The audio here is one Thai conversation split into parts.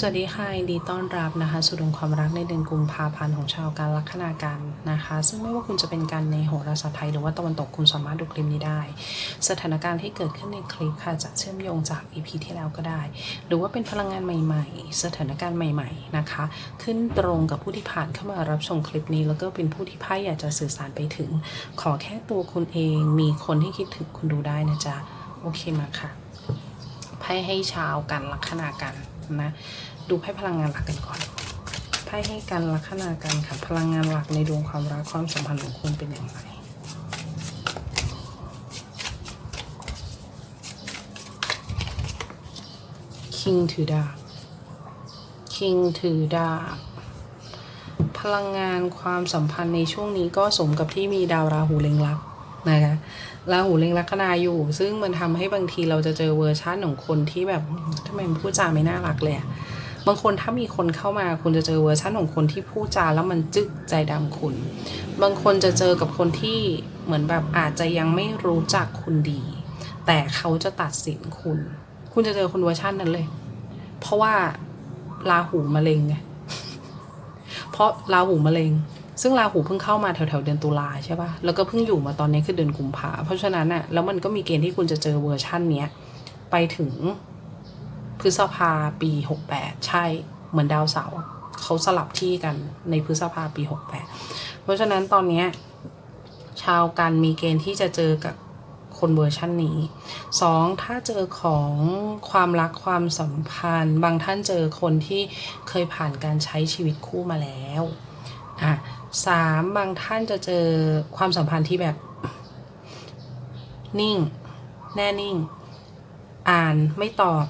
สวัสดีค่ะยินดีต้อนรับนะคะสู่ดวงความรักในเดือนกุมภาพันธ์ของชาวการลัคนากันนะคะ ซึ่งไม่ว่าคุณจะเป็นการในโหราศาสตร์ไทย หรือว่าตะวันตกคุณสามารถดูคลิปนี้ได้ สถานการณ์ที่เกิดขึ้นในคลิปค่ะจะเชื่อมโยงจาก EP ที่แล้วก็ได้ หรือว่าเป็นพลังงานใหม่ ๆ สถานการณ์ใหม่ ๆนะคะ ขึ้นตรงกับผู้ที่ผ่านเข้ามารับชมคลิปนี้ แล้วก็เป็นผู้ที่ไพ่อยากจะสื่อสารไปถึง ขอแค่ตัวคุณเองมีคนที่คิดถึงคุณดูได้นะจ๊ะโอเคมาค่ะไพ่ให้ชาวกันลัคนากันนะ ดูไพ่พลังงานหลักกันก่อนไพ่ให้กันลัคนากันค่ะ พลังงานหลักในดวงความรักความสัมพันธ์ของคุณเป็นอย่างไรคิงถือดาบคิงถือดาบพลังงานความสัมพันธ์ในช่วงนี้ก็สมกับที่มีดาวราหูเล็งลักนะคะราหูเล็งลัคนาอยู่ ซึ่งมันทำให้บางทีเราจะเจอเวอร์ชันของคนที่แบบทำไมมันพูดจาไม่น่ารักเลยอะ บางคนถ้ามีคนเข้ามาคุณจะเจอเวอร์ชันของคนที่พูดจาแล้วมันจึกใจดำคุณ บางคนจะเจอกับคนที่เหมือนแบบอาจจะยังไม่รู้จักคุณดี แต่เขาจะตัดสินคุณ คุณจะเจอคนเวอร์ชันนั้นเลย เพราะว่าราหูมะเร็งไงเพราะราหูมะเร็งซึ่งราหูเพิ่งเข้ามาแถวๆเดือนตุลาใช่ปะ่ะ แล้วก็เพิ่งอยู่มาตอนนี้คือเดือนกุมภาเพราะฉะนั้นอะแล้วมันก็มีเกณฑ์ที่คุณจะเจอเวอร์ชั่นเนี้ย ไปถึง ฤษภาปีหกแปดใช่เหมือนดาวเสาร์เขาสลับที่กันในพฤษภาปีหกแปดเพราะฉะนั้นตอนนี้ชาวกันมีเกณฑ์ที่จะเจอกับคนเวอร์ชันนี้สองถ้าเจอของความรักความสัมพันธ์ บางท่านเจอคนที่เคยผ่านการใช้ชีวิตคู่มาแล้วอะสามบางท่านจะเจอความสัมพันธ์ที่แบบ นิ่ง แน่นิ่ง อ่านไม่ตอบ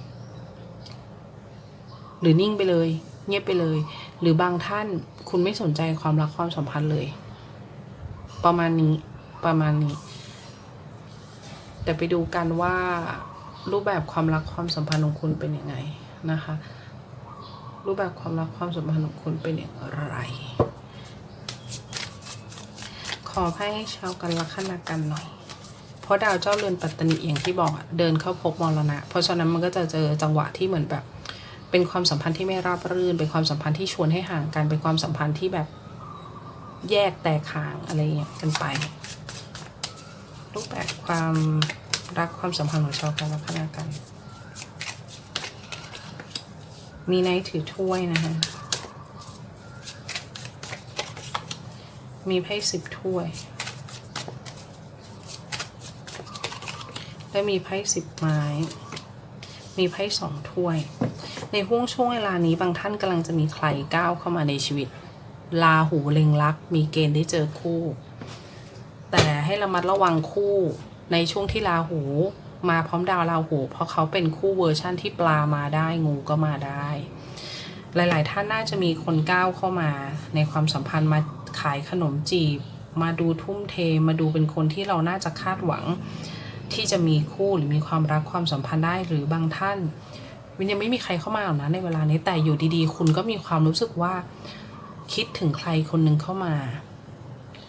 หรือนิ่งไปเลย เงียบไปเลย หรือบางท่านคุณไม่สนใจความรักความสัมพันธ์เลย ประมาณนี้ประมาณนี้ แต่ไปดูกันว่ารูปแบบความรักความสัมพันธ์ของคุณเป็นยังไงนะคะ รูปแบบความรักความสัมพันธ์ของคุณเป็นอย่างไร ขอให้ชาวกันลัคนากันหน่อย เพราะดาวเจ้าเรือนปัตตนิอย่างที่บอกเดินเข้าพบมรณะ เพราะฉะนั้นมันก็จะเจอจังหวะที่เหมือนแบบ เป็นความสัมพันธ์ที่ไม่ราบรื่น เป็นความสัมพันธ์ที่ชวนให้ห่างกัน เป็นความสัมพันธ์ที่แบบแยกแตกห่างอะไรเงี้ยกันไป รูปแบบความรักความสัมพันธ์ของชาวกันลัคนากัน มีไนท์ถือถ้วยนะคะ มีไพ่สิบถ้วย และมีไพ่สิบไม้ มีไพ่สองถ้วย ในห่วงช่วงเวลานี้บางท่านกำลังจะมีใครก้าวเข้ามาในชีวิต ลาหูเล็งลัก มีเกณฑ์ได้เจอคู่ แต่ให้ระมัดระวังคู่ในช่วงที่ลาหู มาพร้อมดาวราหู เพราะเขาเป็นคู่เวอร์ชั่นที่ปลามาได้งูก็มาได้ หลาย ๆ ท่านน่าจะมีคนก้าวเข้ามาในความสัมพันธ์มาขายขนมจีบ มาดูทุ่มเทมาดูเป็นคนที่เราน่าจะคาดหวัง ที่จะมีคู่หรือมีความรักความสัมพันธ์ได้หรือบางท่าน มันยังไม่มีใครเข้ามาหรอกนะในเวลานี้แต่อยู่ดีๆ คุณก็มีความรู้สึกว่า คิดถึงใครคนหนึ่งเข้ามา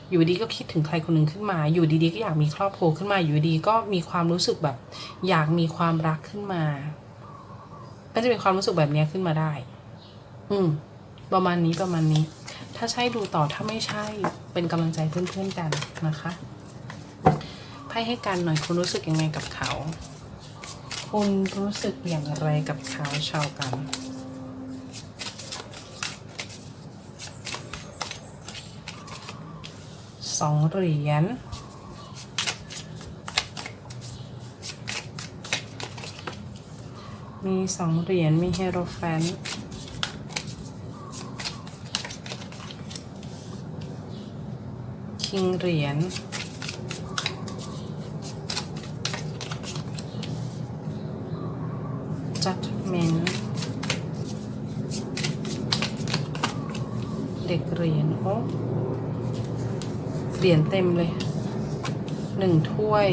อยู่ดีก็คิดถึงใครคนหนึ่งขึ้นมา อยู่ดีๆก็อยากมีครอบครัวขึ้นมา อยู่ดีก็มีความรู้สึกแบบ อยากมีความรักขึ้นมาก็จะเป็นความรู้สึกแบบนี้ขึ้นมาได้ อืม ประมาณนี้ประมาณนี้ ถ้าใช่ดูต่อถ้าไม่ใช่เป็นกำลังใจเพื่อนๆกันนะคะไพ่ให้กันหน่อยคุณรู้สึกยังไงกับเขา คุณรู้สึกอย่างไรกับเขาชาวกัน สองเหรียญมีสองเหรียญมีเฮโรแฟนคิงเหรียญ judgment เด็กเหรียญโอ้เหรียญเต็มเลยหนึ่งถ้วย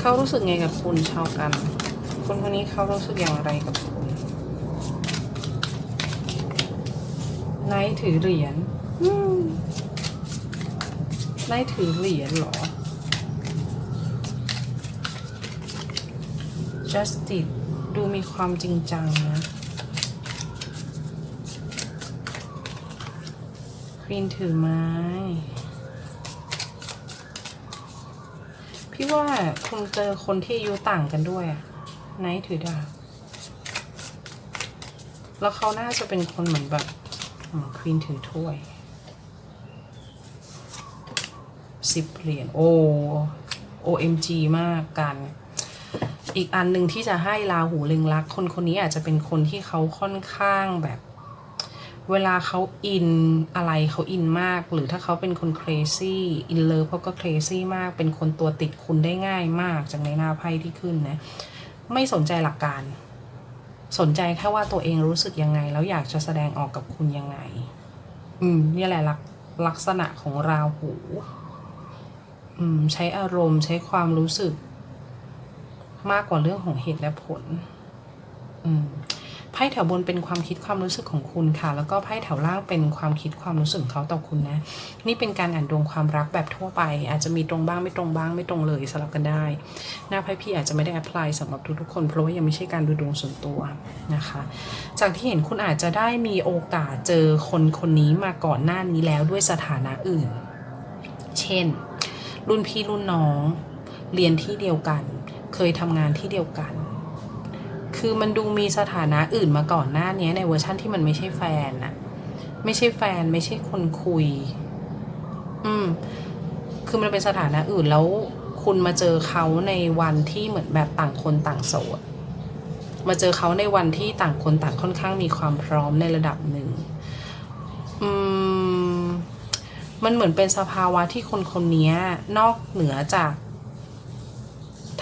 เขารู้สึกไงกับคุณชาวกัน คนคนนี้เขารู้สึกอย่างไรกับคุณไนท์ถือเหรียญไนท์ถือเหรียญเหรอ justice ดูมีความจริงจังนะ ควีนถือไม้ พี่ว่าคุณเจอคนที่อายุต่างกันด้วยอะไนถือดาบ แล้วเขาน่าจะเป็นคนเหมือนแบบควีนถือถ้วยสิบเหรียญโอ OMG มากกัน อีกอันหนึ่งที่จะให้ลาหูเล็งรัก คนคนนี้อาจจะเป็นคนที่เขาค่อนข้างแบบ เวลาเขาอินอะไรเขาอินมาก หรือถ้าเขาเป็นคน crazy อินเลิฟเขาก็ crazy มาก เป็นคนตัวติดคุณได้ง่ายมากจากในหน้าไพ่ที่ขึ้นนะ ไม่สนใจหลักการ สนใจแค่ว่าตัวเองรู้สึกยังไง แล้วอยากจะแสดงออกกับคุณยังไง อืมนี่แหละลักลักษณะของราหู อืม ใช้อารมณ์ใช้ความรู้สึก มากกว่าเรื่องของเหตุและผลไพ่แถวบนเป็นความคิดความรู้สึกของคุณค่ะ แล้วก็ไพ่แถวล่างเป็นความคิดความรู้สึกเขาต่อคุณนะ นี่เป็นการอ่านดวงความรักแบบทั่วไป อาจจะมีตรงบ้างไม่ตรงบ้างไม่ตรงเลยสลับกันได้ หน้าไพ่พี่อาจจะไม่ได้แอพพลายสำหรับทุกๆคนเพราะว่ายังไม่ใช่การดูดวงส่วนตัวนะคะ จากที่เห็นคุณอาจจะได้มีโอกาสเจอคนคนนี้มาก่อนหน้านี้แล้วด้วยสถานะอื่น เช่น รุ่นพี่รุ่นน้อง เรียนที่เดียวกัน เคยทำงานที่เดียวกัน คือมันดูมีสถานะอื่นมาก่อนหน้านี้ในเวอร์ชั่นที่มันไม่ใช่แฟนนะไม่ใช่แฟนไม่ใช่คนคุย อืม คือมันเป็นสถานะอื่นแล้วคุณมาเจอเขาในวันที่เหมือนแบบต่างคนต่างโสด มาเจอเขาในวันที่ต่างคนต่างค่อนข้างมีความพร้อมในระดับหนึ่ง อืม มันเหมือนเป็นสภาวะที่คนคนนี้นอกเหนือจาก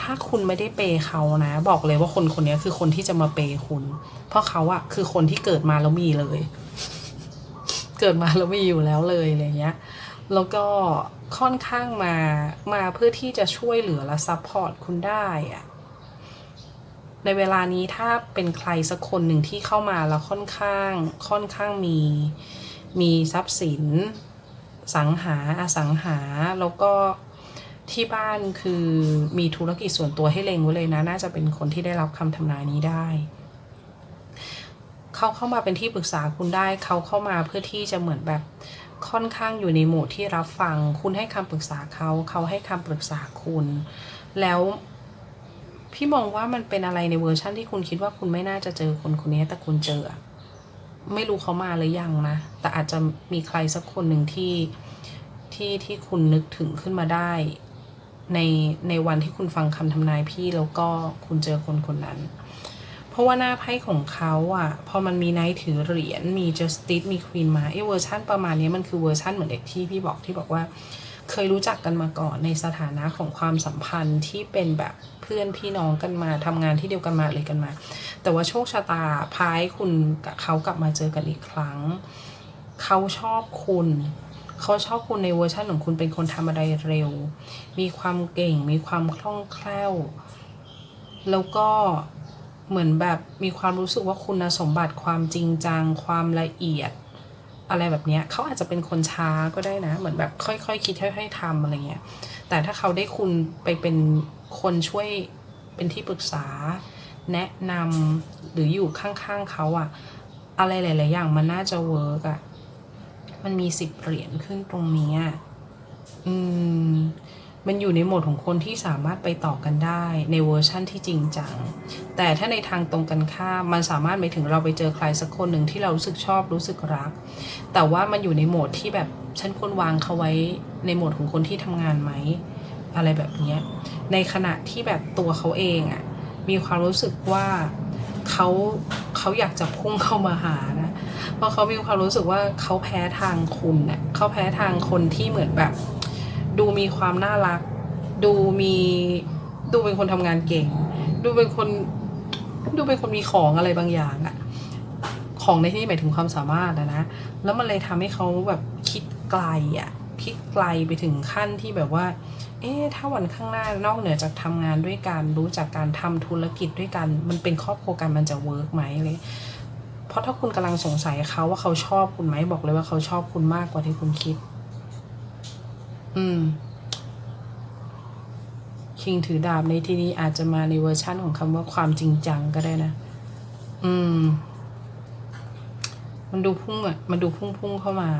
ถ้าคุณไม่ได้เปย์เขานะ บอกเลยว่าคนคนนี้คือคนที่จะมาเปย์คุณ เพราะเขาอะคือคนที่เกิดมาแล้วมีเลย เกิดมาแล้วมีอยู่แล้วเลยอะไรเงี้ย แล้วก็ค่อนข้างมามาเพื่อที่จะช่วยเหลือและซัพพอร์ตคุณได้อะในเวลานี้ถ้าเป็นใครสักคนหนึ่งที่เข้ามาแล้วค่อนข้างค่อนข้างมีมีทรัพย์สิน สังหาอสังหาแล้วก็ ที่บ้านคือมีธุรกิจส่วนตัวให้เลงไว้เลยนะ น่าจะเป็นคนที่ได้รับคำทำนายนี้ได้เขาเข้ามาเป็นที่ปรึกษาคุณได้เขาเข้ามาเพื่อที่จะเหมือนแบบค่อนข้างอยู่ในโหมดที่รับฟัง คุณให้คำปรึกษาเขาเขาให้คำปรึกษาคุณ แล้วพี่มองว่ามันเป็นอะไรในเวอร์ชั่นที่คุณคิดว่าคุณไม่น่าจะเจอคนคนนี้แต่คุณเจอ ไม่รู้เขามาหรือยังนะ แต่อาจจะมีใครสักคนหนึ่งที่ที่ที่คุณนึกถึงขึ้นมาได้ ในในวันที่คุณฟังคำทำนายพี่แล้วก็คุณเจอคนคนนั้น เพราะว่าหน้าไพ่ของเขาอะพอมันมีไนท์ถือเหรียญมี justice มีควีนมาไอ้เวอร์ชันประมาณนี้มันคือเวอร์ชันเหมือนเด็กที่พี่บอกที่บอกว่า เคยรู้จักกันมาก่อนในสถานะของความสัมพันธ์ที่เป็นแบบเพื่อนพี่น้องกันมาทำงานที่เดียวกันมาอะไรกันมา แต่ว่าโชคชะตาพายคุณกับเขากลับมาเจอกันอีกครั้ง เขาชอบคุณ เขาชอบคุณในเวอร์ชันของคุณเป็นคนทำอะไรเร็ว มีความเก่ง มีความคล่องแคล่ว แล้วก็เหมือนแบบมีความรู้สึกว่าคุณสมบัติความจริงจัง ความละเอียด อะไรแบบนี้เขาอาจจะเป็นคนช้าก็ได้นะ เหมือนแบบค่อยๆคคิดค่อยๆทำอะไรเงี้ย แต่ถ้าเขาได้คุณไปเป็นคนช่วยเป็นที่ปรึกษา แนะนำหรืออยู่ข้างๆเขาอะอะไรหลาย ๆ อย่างมันน่าจะเวิร์กอะ มันมีสิบเหรียญขึ้นตรงนี้อะอืมมันอยู่ในโหมดของคนที่สามารถไปต่อกันได้ในเวอร์ชั่นที่จริงจัง แต่ถ้าในทางตรงกันข้ามมันสามารถไปถึงเราไปเจอใครสักคนหนึ่งที่เรารู้สึกชอบรู้สึกรัก แต่ว่ามันอยู่ในโหมดที่แบบฉันควรวางเขาไว้ในโหมดของคนที่ทำงานไหมอะไรแบบเนี้ยในขณะที่แบบตัวเขาเองอะมีความรู้สึกว่าเขาเขาอยากจะพุ่งเข้ามาหานะ เพราะเขามีความรู้สึกว่าเขาแพ้ทางคุณเน่ะเขาแพ้ทางคนที่เหมือนแบบ ดูมีความน่ารัก ดูมีดูเป็นคนทำงานเก่ง ดูเป็นคนดูเป็นคนมีของอะไรบางอย่างอะของในที่นี้หมายถึงความสามารถอะนะ แล้วมันเลยทำให้เขาแบบคิดไกลอะคิดไกลไปถึงขั้นที่แบบว่า เอ๊ะ ถ้าวันข้างหน้านอกเหนือจากทำงานด้วยกัน รู้จากการทำธุรกิจด้วยกัน มันเป็นครอบครัวกันมันจะเวิร์กไหมเลย เพราะถ้าคุณกำลังสงสัยเขาว่าเขาชอบคุณไหมบอกเลยว่าเขาชอบคุณมากกว่าที่คุณคิด อืม คิงถือดาบในที่นี้อาจจะมาในเวอร์ชั่นของคำว่าความจริงจังก็ได้นะ อืม มันดูพุ่งอะ มันดูพุ่งพุ่งเข้ามา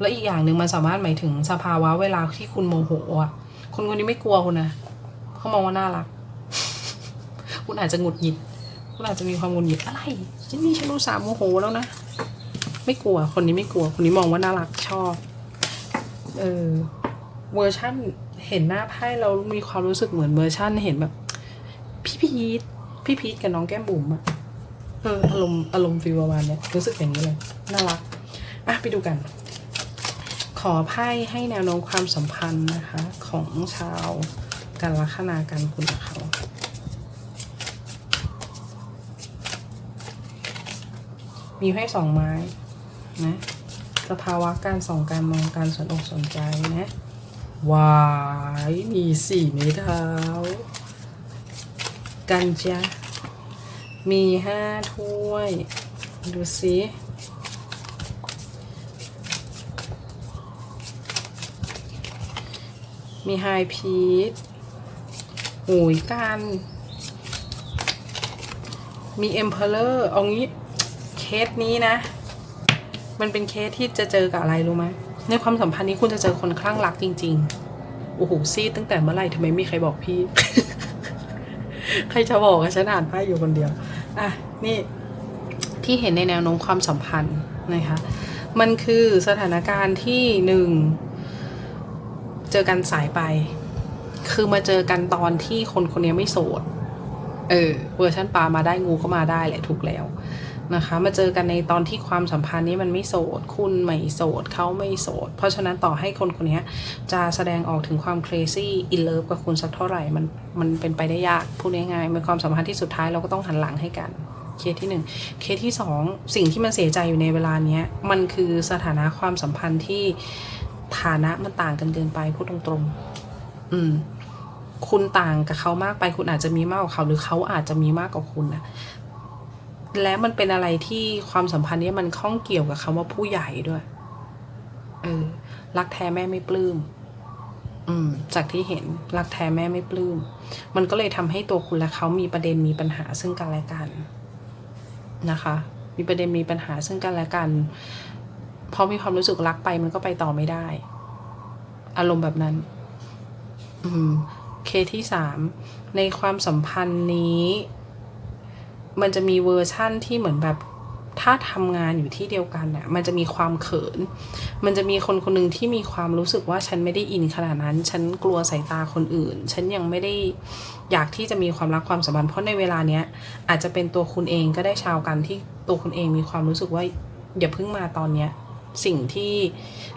และอีกอย่างหนึ่งมันสามารถหมายถึงสภาวะเวลาที่คุณโมโหอะ คนคนนี้ไม่กลัวคุณนะเขามองว่าน่ารัก คุณอาจจะหงุดหงิด คุณอาจจะมีความหงุดหงิดอะไรฉันนี่ฉันรู้สามโมโหแล้วนะ ไม่กลัวคนนี้ไม่กลัว คนนี้มองว่าน่ารักชอบ เออเวอร์ชั่นเห็นหน้าไพ่เรามีความรู้สึกเหมือนเวอร์ชั่นเห็นแบบ พี่พีทพี่พีทกับน้องแก้มบุ๋มอะเอออารมณ์อารมณ์ฟีลประมาณเนี้ยรู้สึกอย่างนี้เลยน่ารักอะไปดูกัน ขอไพ่ให้แนวโน้มความสัมพันธ์นะคะ ของชาวการลัคนาการคุณกับเขา มีไพ่สองไม้นะสภาวะการส่องการมองการสนอกสนใจนะวายมีสี่ไม้เท้ากันจ้ะมีห้าถ้วย ดูสิมีไฮพีทโอ้ยการมีเอ็มเพลเลอร์ เอางี้ สนี้นะ มันเป็นเคสที่จะเจอกับอะไรรู้ไหมในความสัมพันธ์นี้คุณจะเจอคนคลั่งรักจริง ๆ โอ้โหซีตั้งแต่เมื่อไหร่ทำไมไม่มีใครบอกพี่ ใครจะบอกอะฉันอ่านไพ่อยู่คนเดียว อะ นี่ที่เห็นในแนวโน้มความสัมพันธ์นะคะ มันคือสถานการณ์ที่หนึ่งเจอกันสายไป คือมาเจอกันตอนที่คนคนนี้ไม่โสด เออเวอร์ชันปลามาได้งูก็มาได้แหละถูกแล้ว นะคะ มาเจอกันในตอนที่ความสัมพันธ์นี้มันไม่โสด คุณไม่โสดเขาไม่โสด เพราะฉะนั้นต่อให้คนคนนี้จะแสดงออกถึงความ crazy in love กับคุณสักเท่าไหร่ มันมันเป็นไปได้ยากพูดง่ายๆเป็นความสัมพันธ์ที่สุดท้ายเราก็ต้องหันหลังให้กันเคสที่หนึ่งเคสที่สองสิ่งที่มันเสียใจอยู่ในเวลาเนี้ยมันคือสถานะความสัมพันธ์ที่ฐานะมันต่างกันเกินไปพูดตรงๆ อืม คุณต่างกับเขามากไป คุณอาจจะมีมากกว่าเขา หรือเขาอาจจะมีมากกว่าคุณนะ และมันเป็นอะไรที่ความสัมพันธ์นี้มันข้องเกี่ยวกับคำว่าผู้ใหญ่ด้วย เออ รักแท้แม่ไม่ปลื้ม อืม จากที่เห็นรักแท้แม่ไม่ปลื้ม มันก็เลยทำให้ตัวคุณและเขามีประเด็นมีปัญหาซึ่งกันและกัน นะคะ มีประเด็นมีปัญหาซึ่งกันและกัน เพราะมีความรู้สึกรักไปมันก็ไปต่อไม่ได้ อารมณ์แบบนั้น อืม เคที่สามในความสัมพันธ์นี้ มันจะมีเวอร์ชั่นที่เหมือนแบบถ้าทำงานอยู่ที่เดียวกันน่ะมันจะมีความเขิน มันจะมีคนคนหนึ่งที่มีความรู้สึกว่าฉันไม่ได้อินขนาดนั้น ฉันกลัวสายตาคนอื่น ฉันยังไม่ได้อยากที่จะมีความรักความสัมพันธ์เพราะในเวลาเนี้ยอาจจะเป็นตัวคุณเองก็ได้ชาวกันที่ตัวคุณเองมีความรู้สึกว่าอย่าเพิ่งมาตอนเนี้ยสิ่งที่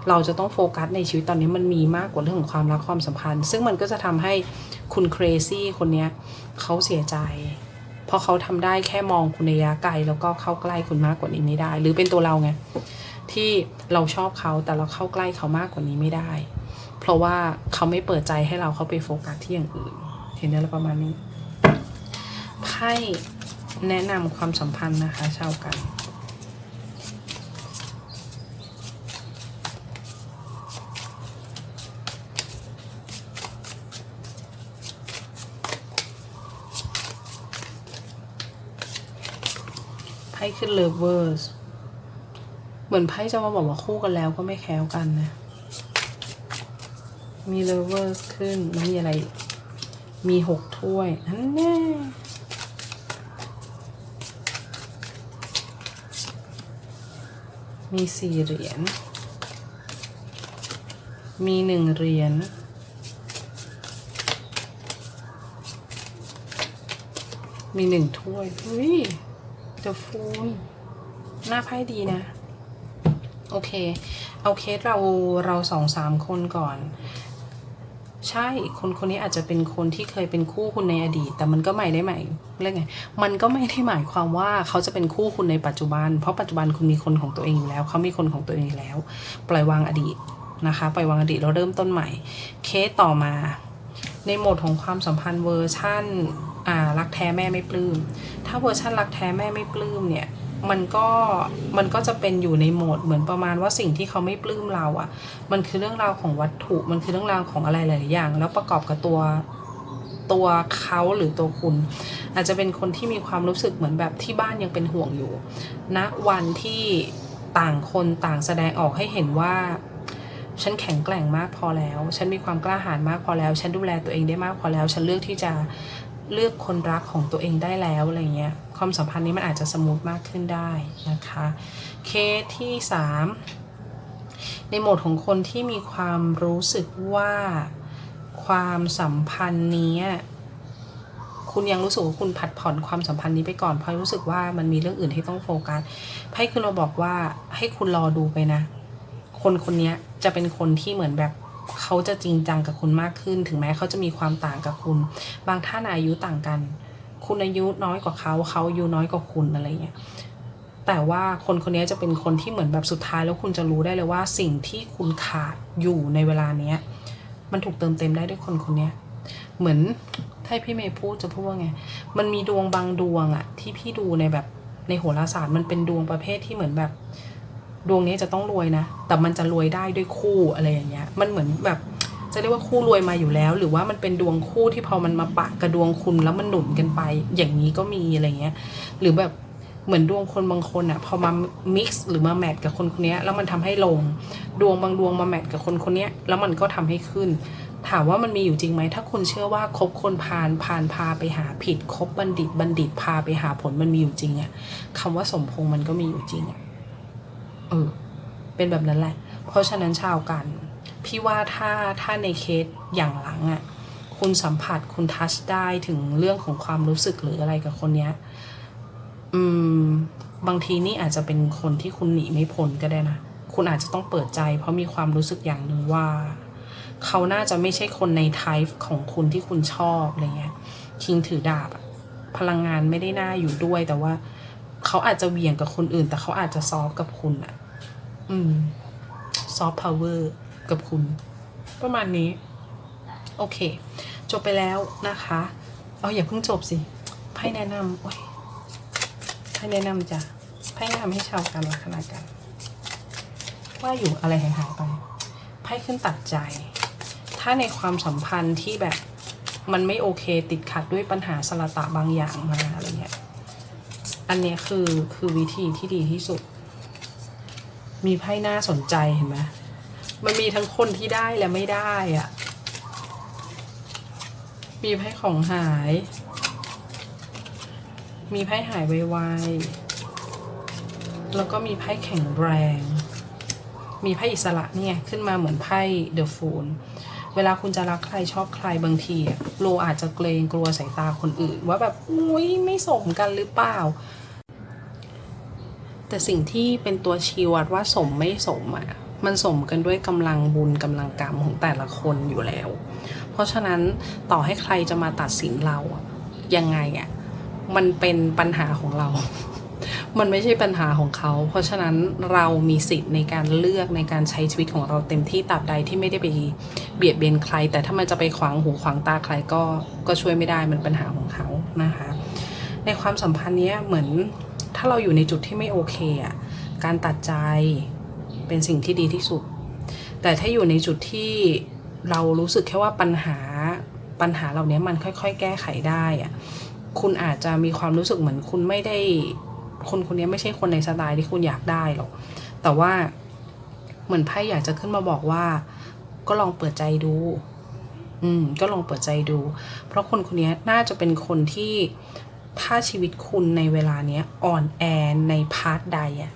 เราจะต้องโฟกัสในชีวิตตอนนี้มันมีมากกว่าเรื่องของความรักความสัมพันธ์ ซึ่งมันก็จะทำให้คุณเครซี่คนเนี้ยเขาเสียใจ เพราะเขาทำได้แค่มองคุณระยะไกล แล้วก็เข้าใกล้คุณมากกว่านี้ไม่ได้ หรือเป็นตัวเราไงที่เราชอบเขาแต่เราเข้าใกล้เขามากกว่านี้ไม่ได้ เพราะว่าเขาไม่เปิดใจให้เราเข้าไปโฟกัสที่อย่างอื่น เห็นได้ละประมาณนี้ไพ่แนะนำความสัมพันธ์นะคะ ชาวกัน พ่ขึ้น lovers เหมือนไพ่จะมาบอกว่าคู่กันแล้วก็ไม่แคล้วกันนะ มี lovers ขึ้นแล้วมีอะไร มีหกถ้วยนั่นแน่มีสี่เหรียญ มีหนึ่งเหรียญ มีหนึ่งถ้วยเฮ้ย เดอะฟูลหน้าไพ่ดีนะ โอเค เอาเคสเราเราสองสามคนก่อน ใช่คนคนนี้อาจจะเป็นคนที่เคยเป็นคู่คุณในอดีต แต่มันก็ไม่ได้หมายเรียกไง มันก็ไม่ได้หมายความว่าเขาจะเป็นคู่คุณในปัจจุบัน เพราะปัจจุบันคุณมีคนของตัวเองอยู่แล้ว เขามีคนของตัวเองอยู่แล้ว ปล่อยวางอดีตนะคะปล่อยวางอดีตแล้วเริ่มต้นใหม่ เคสต่อมา ในโหมดของความสัมพันธ์เวอร์ชั่นอ่ารักแท้แม่ไม่ปลื้ม ถ้าเวอร์ชันรักแท้แม่ไม่ปลื้มเนี่ยมันก็มันก็จะเป็นอยู่ในโหมดเหมือนประมาณว่าสิ่งที่เขาไม่ปลื้มเราอะ่ะ มันคือเรื่องราวของวัตถุ มันคือเรื่องราวของอะไรหลายอย่าง แล้วประกอบกับตัวตัวเขาหรือตัวคุณ อาจจะเป็นคนที่มีความรู้สึกเหมือนแบบที่บ้านยังเป็นห่วงอยู่ณนะวันที่ต่างคนต่างแสดงออกให้เห็นว่าฉันแข็งแกร่งมากพอแล้ว ฉันมีความกล้าหาญมากพอแล้ว ฉันดูแลตัวเองได้มากพอแล้ว ฉันเลือกที่จะ เลือกคนรักของตัวเองได้แล้วอะไรเงี้ยความสัมพันธ์นี้มันอาจจะสมูทมากขึ้นได้นะคะเคสที่สามในโหมดของคนที่มีความรู้สึกว่าความสัมพันธ์นี้คุณยังรู้สึกว่าคุณผัดผ่อนความสัมพันธ์นี้ไปก่อนเพราะรู้สึกว่ามันมีเรื่องอื่นที่ต้องโฟกัสไพ่คือเราบอกว่าให้คุณรอดูไปนะ คนคนนี้จะเป็นคนที่เหมือนแบบ เขาจะจริงจังกับคุณมากขึ้น ถึงแม้เขาจะมีความต่างกับคุณ บางท่านอายุต่างกัน คุณอายุน้อยกว่าเขา เขาอายุน้อยกว่าคุณอะไรเงี้ยแต่ว่าคนคนนี้จะเป็นคนที่เหมือนแบบสุดท้ายแล้วคุณจะรู้ได้เลยว่าสิ่งที่คุณขาดอยู่ในเวลาเนี้ยมันถูกเติมเต็มได้ด้วยคนคนนี้เหมือนถ้าพี่เมย์พูดจะพูดว่าไง มันมีดวงบางดวงอะที่พี่ดูในแบบในโหราศาสตร์มันเป็นดวงประเภทที่เหมือนแบบ ดวงนี้จะต้องรวยนะ แต่มันจะรวยได้ด้วยคู่อะไรอย่างเงี้ย มันเหมือนแบบจะเรียกว่าคู่รวยมาอยู่แล้ว หรือว่ามันเป็นดวงคู่ที่พอมันมาปะกับดวงคุณแล้วมันหนุนกันไป อย่างนี้ก็มีอะไรเงี้ย หรือแบบเหมือนดวงคนบางคนอะพอมา mix หรือมาแมทกับคนคนนี้แล้วมันทำให้ลง ดวงบางดวงมาแมทกับคนคนนี้แล้วมันก็ทำให้ขึ้น ถามว่ามันมีอยู่จริงไหม ถ้าคุณเชื่อว่าคบคนพาลพาลพาไปหาผิดคบบัณฑิตบัณฑิตพาไปหาผลมันมีอยู่จริงอะคำว่าสมพงษ์มันก็มีอยู่จริงอะ เออ เป็นแบบนั้นแหละ เพราะฉะนั้นชาวกัน พี่ว่าถ้าถ้าในเคสอย่างหลังอะ่ะ คุณสัมผัสคุณทัชได้ถึงเรื่องของความรู้สึกหรืออะไรกับคนเนี้ย อืม บางทีนี่อาจจะเป็นคนที่คุณหนีไม่พ้นก็ได้นะ คุณอาจจะต้องเปิดใจ เพราะมีความรู้สึกอย่างหนึ่งว่า เขาน่าจะไม่ใช่คนในไทป์ของคุณที่คุณชอบอะไรเงี้ย คิงถือดาบพลังงานไม่ได้น่าอยู่ด้วยแต่ว่าเขาอาจจะเวี่ยงกับคนอื่น แต่เขาอาจจะซอฟกับคุณอะ อืมซอฟต์พาวเวอร์กับคุณ ประมาณนี้ โอเค จบไปแล้วนะคะ เอาอย่าเพิ่งจบสิไพ่แนะนำโอ้ยไพ่แนะนำจ้ะไพ่แนะนำให้ชาวการลัคนากัน ว่าอยู่อะไรหายๆไปไพ่ขึ้นตัดใจ ถ้าในความสัมพันธ์ที่แบบมันไม่โอเคติดขัดด้วยปัญหาสละตะบางอย่างมาอะไรเงี้ย อันเนี้ยคือคือวิธีที่ดีที่สุด มีไพ่น่าสนใจเห็นไหมมันมีทั้งคนที่ได้และไม่ได้อะมีไพ่ของหาย มีไพ่หายไวๆ แล้วก็มีไพ่แข็งแรง มีไพ่อิสระเนี่ยขึ้นมาเหมือนไพ่เดอะฟูลเวลาคุณจะรักใครชอบใครบางทีอะโลอาจจะเกรงกลัวสายตาคนอื่น ว่าแบบอุ้ยไม่สมกันหรือเปล่า แต่สิ่งที่เป็นตัวชี้วัดว่าสมไม่สมอะมันสมกันด้วยกำลังบุญกำลังกรรมของแต่ละคนอยู่แล้ว เพราะฉะนั้นต่อให้ใครจะมาตัดสินเราอะยังไงอะมันเป็นปัญหาของเรา มันไม่ใช่ปัญหาของเขา เพราะฉะนั้นเรามีสิทธิ์ในการเลือกในการใช้ชีวิตของเราเต็มที่ตราบใดที่ไม่ได้ไปเบียดเบียนใคร แต่ถ้ามันจะไปขวางหูขวางตาใครก็ก็ช่วยไม่ได้มันปัญหาของเขานะคะ ในความสัมพันธ์เนี้ยเหมือน ถ้าเราอยู่ในจุดที่ไม่โอเคอะการตัดใจเป็นสิ่งที่ดีที่สุด แต่ถ้าอยู่ในจุดที่เรารู้สึกแค่ว่าปัญหาปัญหาเหล่านี้มันค่อย ๆ แก้ไขได้อะคุณอาจจะมีความรู้สึกเหมือนคุณไม่ได้ คนคนนี้ไม่ใช่คนในสไตล์ที่คุณอยากได้หรอก แต่ว่าเหมือนไพ่อยากจะขึ้นมาบอกว่า ก็ลองเปิดใจดู อืม ก็ลองเปิดใจดู เพราะคนคนนี้น่าจะเป็นคนที่ ถ้าชีวิตคุณในเวลาเนี้ยอ่อนแอในพาร์ทใดอะ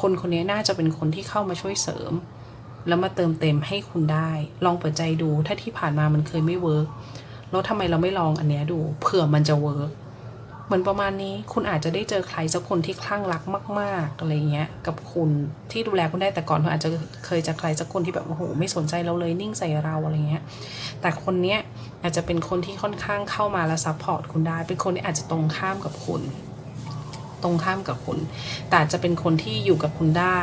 คนคนนี้น่าจะเป็นคนที่เข้ามาช่วยเสริม แล้วมาเติมเต็มให้คุณได้ ลองเปิดใจดูถ้าที่ผ่านมามันเคยไม่เวิร์กแล้วทำไมเราไม่ลองอันเนี้ยดูเผื่อมันจะเวิร์กเหมือนประมาณนี้คุณอาจจะได้เจอใครสักคนที่คลั่งรักมาก ๆอะไรเงี้ย กับคุณที่ดูแลคุณได้แต่ก่อนคุณอาจจะเคยเจะใครสักคนที่แบบโอ้โหไม่สนใจเราเลยนิ่งใส่เราอะไรเงี้ย แต่คนเนี้ย อาจจะเป็นคนที่ค่อนข้างเข้ามาแล้วซัพพอร์ตคุณได้ เป็นคนที่อาจจะตรงข้ามกับคุณ ตรงข้ามกับคุณ แต่จะเป็นคนที่อยู่กับคุณได้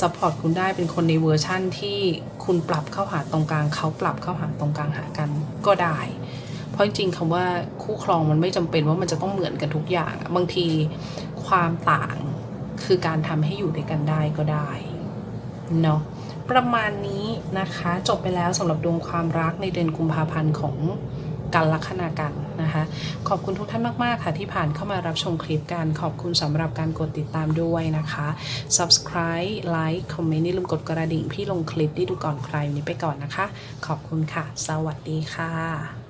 ซัพพอร์ตคุณได้เป็นคนในเวอร์ชั่นที่คุณปรับเข้าหาตรงกลางเขาปรับเข้าหาตรงกลางหากันก็ได้ เพราะจริงๆคำว่าคู่ครองมันไม่จำเป็นว่ามันจะต้องเหมือนกันทุกอย่าง บางทีความต่างคือการทำให้อยู่ด้วยกันได้ก็ได้เนาะ ประมาณนี้นะคะ จบไปแล้วสำหรับดวงความรักในเดือนกุมภาพันธ์ของกันลัคนากันนะคะ ขอบคุณทุกท่านมาก ๆ ค่ะที่ผ่านเข้ามารับชมคลิปกัน ขอบคุณสำหรับการกดติดตามด้วยนะคะ subscribe like comment อย่าลืมกดกระดิ่งพี่ลงคลิปที่ดูก่อนใครวันนี้ไปก่อนนะคะ ขอบคุณค่ะ สวัสดีค่ะ